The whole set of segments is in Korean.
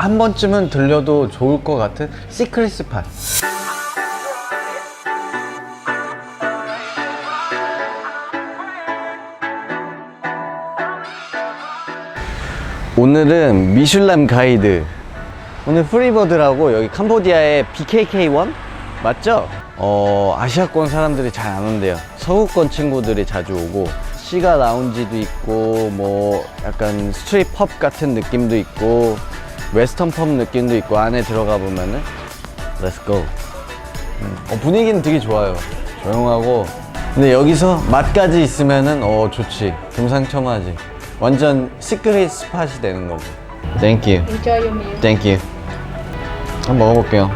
한 번쯤은 들려도 좋을 것 같은 시크릿 스 팟. 오늘은 미슐람 가이드. 오늘 프리버드라고 여기 캄보디아의 BKK1 맞죠? 어 아시아권 사람들이 잘 안 온대요. 서구권 친구들이 자주 오고 시가 라운지도 있고 뭐 약간 스트릿 펍 같은 느낌도 있고 웨스턴 펍 느낌도 있고 안에 들어가 보면은 Let's go. 음, 어, 분위기는 되게 좋아요. 조용하고. 근데 여기서 맛까지 있으면은 어 좋지. 금상첨화지. 완전 시크릿 스팟이 되는 거고. Thank you. Enjoy your meal. Thank you. 한번 먹어볼게요.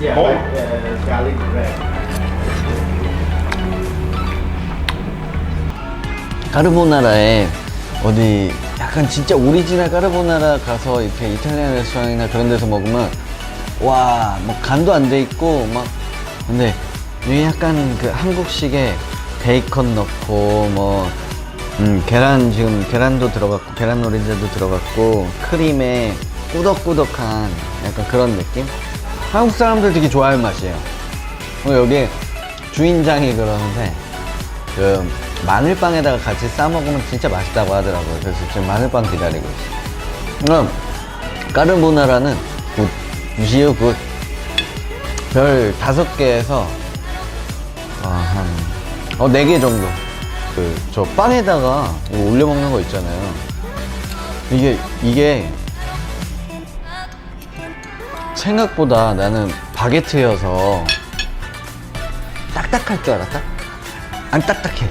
Yeah, like uh, garlic bread. 까르보나라에 어디 약간 진짜 오리지널 까르보나라 가서 이렇게 이탈리안 레스토랑이나 그런 데서 먹으면 와 뭐 간도 안 돼 있고 막. 근데 이게 약간 그 한국식의 베이컨 넣고 뭐 음, 계란 지금 계란도 들어갔고 계란 노른자도 들어갔고 크림에 꾸덕꾸덕한 약간 그런 느낌? 한국 사람들 되게 좋아할 맛이에요. 어, 여기 주인장이 그러는데 그 마늘빵에다가 같이 싸 먹으면 진짜 맛있다고 하더라고요. 그래서 지금 마늘빵 기다리고 있어요. 그럼 까르보나라는 굿, 무시요 굿. 별 다섯 개에서 아, 한 어, 네 개 정도. 그 저 빵에다가 올려 먹는 거 있잖아요. 이게 이게 생각보다 나는 바게트여서 딱딱할 줄 알았다. 안 딱딱해.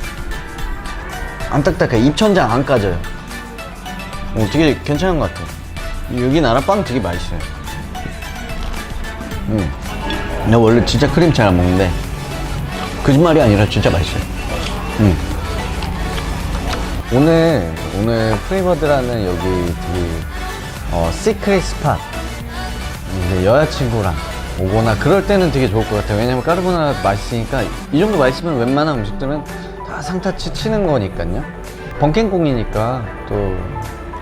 안 딱딱해. 입천장 안 까져요. 어, 되게 괜찮은 것 같아. 여기 나라 빵 되게 맛있어요. 음. 나 원래 진짜 크림 잘 안 먹는데 거짓말이 아니라 진짜 맛있어요. 음. 오늘 오늘 프리버드라는 여기 되게 어, 시크릿 스팟 이제 여자친구랑 오거나 그럴 때는 되게 좋을 것 같아요. 왜냐면 까르보나라 맛있으니까 이 정도 맛있으면 웬만한 음식들은 다 상타치 치는 거니까요. 번ken공이니까 또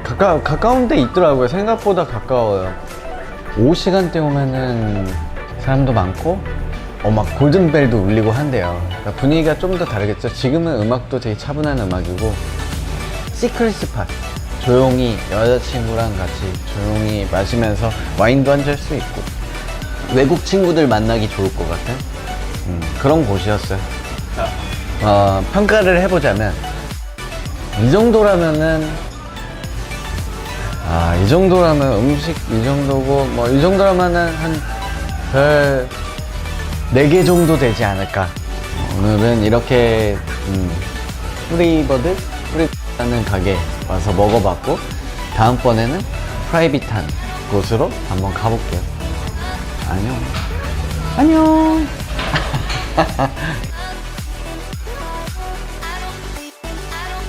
가까, 가까운 데 있더라고요. 생각보다 가까워요. 오후 시간대 오면은 사람도 많고 어 막 골든벨도 울리고 한대요. 그러니까 분위기가 좀 더 다르겠죠. 지금은 음악도 되게 차분한 음악이고 시크릿 스 팟 조용히 여자친구랑 같이 조용히 마시면서 와인도 한잔수 있고 외국 친구들 만나기 좋을 것 같은 음, 그런 곳이었어요. 어, 평가를 해보자면 이 정도라면은 아, 이 정도라면 음식 이 정도고 뭐 이 정도라면은 한별 4개 정도 되지 않을까. 오늘은 이렇게 음, 프리버드 프리라는 가게 와서 먹어봤고 다음번에는 프라이빗한 곳으로 한번 가볼게요. 안녕. 안녕.